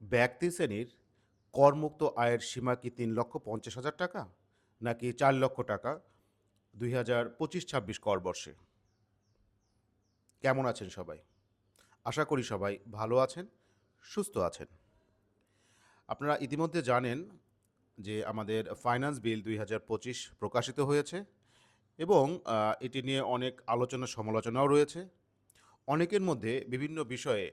ব্যক্তি শ্রেণির করমুক্ত আয়ের সীমা কি তিন লক্ষ পঞ্চাশ হাজার টাকা, নাকি চার লক্ষ টাকা দুই হাজার পঁচিশ ছাব্বিশ কর বর্ষে? কেমন আছেন সবাই? আশা করি সবাই ভালো আছেন, সুস্থ আছেন। আপনারা ইতিমধ্যে জানেন যে আমাদের ফাইন্যান্স বিল দুই হাজার পঁচিশ প্রকাশিত হয়েছে এবং এটি নিয়ে অনেক আলোচনা সমালোচনাও রয়েছে। অনেকের মধ্যে বিভিন্ন বিষয়ে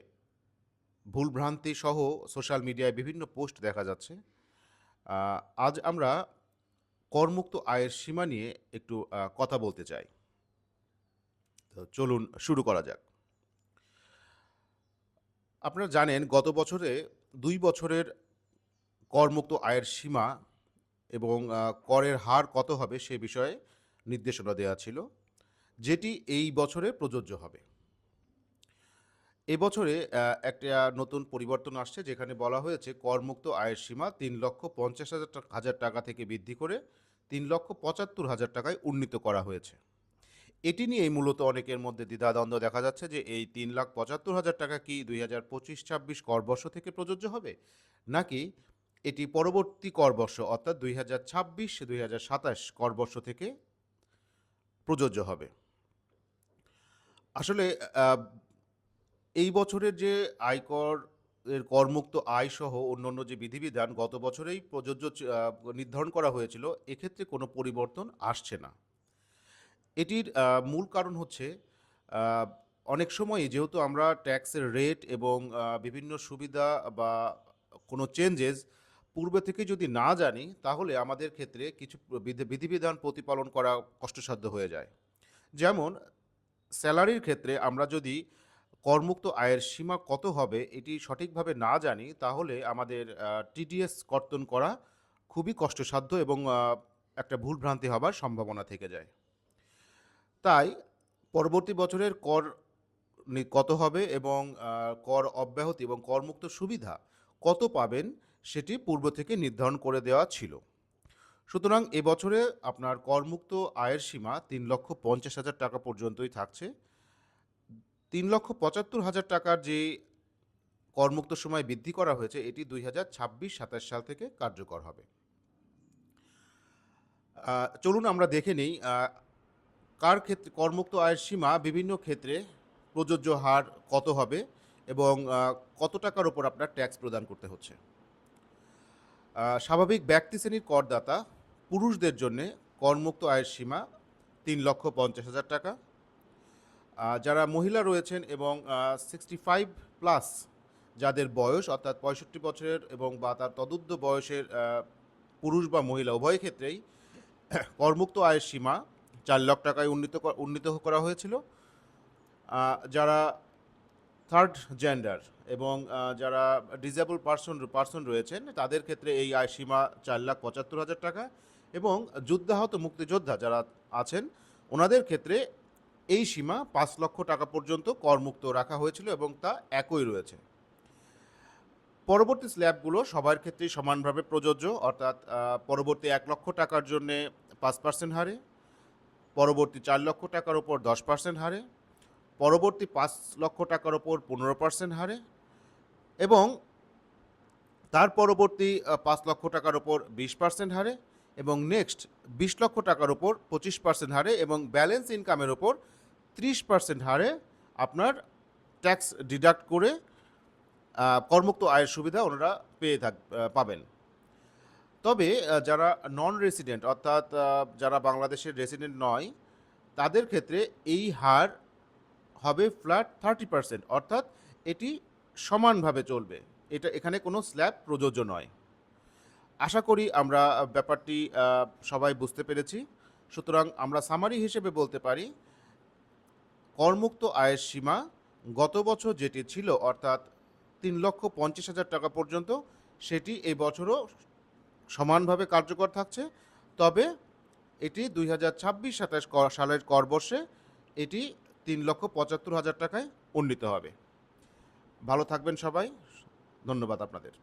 ভুলভ্রান্তি সহ সোশ্যাল মিডিয়ায় বিভিন্ন পোস্ট দেখা যাচ্ছে। আজ আমরা করমুক্ত আয়ের সীমা নিয়ে একটু কথা বলতে চাই। তো চলুন শুরু করা যাক। আপনারা জানেন, গত বছরে দুই বছরের করমুক্ত আয়ের সীমা এবং করের হার কত হবে সে বিষয়ে নির্দেশনা দেওয়া ছিল, যেটি এই বছরে প্রযোজ্য হবে। এবছরে একটা নতুন পরিবর্তন আসছে যেখানে বলা হয়েছে করমুক্ত আয়ের সীমা তিন লক্ষ পঞ্চাশ হাজার হাজার টাকা থেকে বৃদ্ধি করে তিন লক্ষ পঁচাত্তর হাজার টাকায় উন্নীত করা হয়েছে। এটি নিয়েই মূলত অনেকের মধ্যে দ্বিধাদ্বন্দ্ব দেখা যাচ্ছে যে এই তিন লাখ পঁচাত্তর হাজার টাকা কি দুই হাজার পঁচিশ ছাব্বিশ করবর্ষ থেকে প্রযোজ্য হবে? নাকি এটি পরবর্তী করবর্ষ অর্থাৎ দুই হাজার ছাব্বিশ, দুই হাজার সাতাশ করবর্ষ থেকে প্রযোজ্য হবে? আসলে এই বছরের যে আয়কর, এর করমুক্ত আয় সহ অন্যান্য যে বিধিবিধান গত বছরেই প্রযোজ্য নির্ধারণ করা হয়েছিল, এক্ষেত্রে কোনো পরিবর্তন আসছে না। এটির মূল কারণ হচ্ছে অনেক সময় যেহেতু আমরা ট্যাক্সের রেট এবং বিভিন্ন সুবিধা বা কোনো চেঞ্জেস পূর্বে থেকে যদি না জানি, তাহলে আমাদের ক্ষেত্রে কিছু বিধি- বিধিবিধান প্রতিপালন করা কষ্টসাধ্য হয়ে যায়। যেমন, স্যালারির ক্ষেত্রে আমরা যদি করমুক্ত আয়ের সীমা কত হবে এটি সঠিকভাবে না জানি, তাহলে আমাদের টিডিএস কর্তন করা খুবই কষ্টসাধ্য এবং একটা ভুলভ্রান্তি হবার সম্ভাবনা থেকে যায়। তাই পরবর্তী বছরের কর কত হবে এবং কর অব্যাহতি এবং করমুক্ত সুবিধা কত পাবেন সেটি পূর্ব থেকে নির্ধারণ করে দেওয়া ছিল। সুতরাং এবছরে আপনার করমুক্ত আয়ের সীমা তিন লক্ষ পঞ্চাশ হাজার টাকা পর্যন্তই থাকছে। তিন লক্ষ পঁচাত্তর হাজার টাকার যে করমুক্ত সময় বৃদ্ধি করা হয়েছে, এটি দুই হাজার ছাব্বিশ সাতাশ সাল থেকে কার্যকর হবে। চলুন আমরা দেখে নিই কার ক্ষেত্রে, করমুক্ত আয়ের সীমা বিভিন্ন ক্ষেত্রে প্রযোজ্য হার কত হবে এবং কত টাকার ওপর আপনার ট্যাক্স প্রদান করতে হচ্ছে? স্বাভাবিক ব্যক্তি শ্রেণির করদাতা পুরুষদের জন্য করমুক্ত আয়ের সীমা তিন লক্ষ পঞ্চাশ হাজার টাকা যারা মহিলা রয়েছেন এবং সিক্সটি ফাইভ প্লাস যাদের বয়স, অর্থাৎ পঁয়ষট্টি বছরের এবং বা তার তদুদ্ধ বয়সের পুরুষ বা মহিলা উভয় ক্ষেত্রেই করমুক্ত আয়ের সীমা চার লাখ টাকায় উন্নীত উন্নীত করা হয়েছিল। যারা থার্ড জেন্ডার এবং যারা ডিজেবল পার্সন পার্সন রয়েছেন, তাদের ক্ষেত্রে এই আয় সীমা চার লাখ পঁচাত্তর হাজার টাকা এবং যুদ্ধাহত মুক্তিযোদ্ধা যারা আছেন, ওনাদের ক্ষেত্রে এই সীমা পাঁচ লক্ষ টাকা পর্যন্ত করমুক্ত রাখা হয়েছিল এবং তা একই রয়েছে। পরবর্তী স্ল্যাবগুলো সবার ক্ষেত্রেই সমানভাবে প্রযোজ্য, অর্থাৎ পরবর্তী এক লক্ষ টাকার জন্য পাঁচ পার্সেন্ট হারে, পরবর্তী চার লক্ষ টাকার ওপর দশ পার্সেন্ট হারে, পরবর্তী পাঁচ লক্ষ টাকার ওপর পনেরো পার্সেন্ট হারে এবং তার পরবর্তী পাঁচ লক্ষ টাকার ওপর বিশ পার্সেন্ট হারে এবং নেক্সট বিশ লক্ষ টাকার ওপর পঁচিশ পার্সেন্ট হারে এবং ব্যালেন্স ইনকামের ওপর ত্রিশ পার্সেন্ট হারে আপনার ট্যাক্স ডিডাক্ট করে করমুক্ত আয়ের সুবিধা ওনারা পেয়ে থাক পাবেন। তবে যারা নন রেসিডেন্ট অর্থাৎ যারা বাংলাদেশের রেসিডেন্ট নয়, তাদের ক্ষেত্রে এই হার হবে ফ্ল্যাট থার্টি পার্সেন্ট অর্থাৎ এটি সমানভাবে চলবে। এটা এখানে কোনো স্ল্যাব প্রযোজ্য নয়। আশা করি আমরা ব্যাপারটি সবাই বুঝতে পেরেছি। সুতরাং আমরা সামারি হিসেবে বলতে পারি করমুক্ত আয়ের সীমা গত বছর যেটি ছিল, অর্থাৎ তিন লক্ষ পঞ্চাশ হাজার টাকা পর্যন্ত, সেটি এই বছরও সমানভাবে কার্যকর থাকছে। তবে এটি দুই হাজার ছাব্বিশ সাতাশ সালের করবর্ষে এটি তিন লক্ষ পঁচাত্তর হাজার টাকায় উন্নীত হবে। ভালো থাকবেন সবাই। ধন্যবাদ আপনাদের।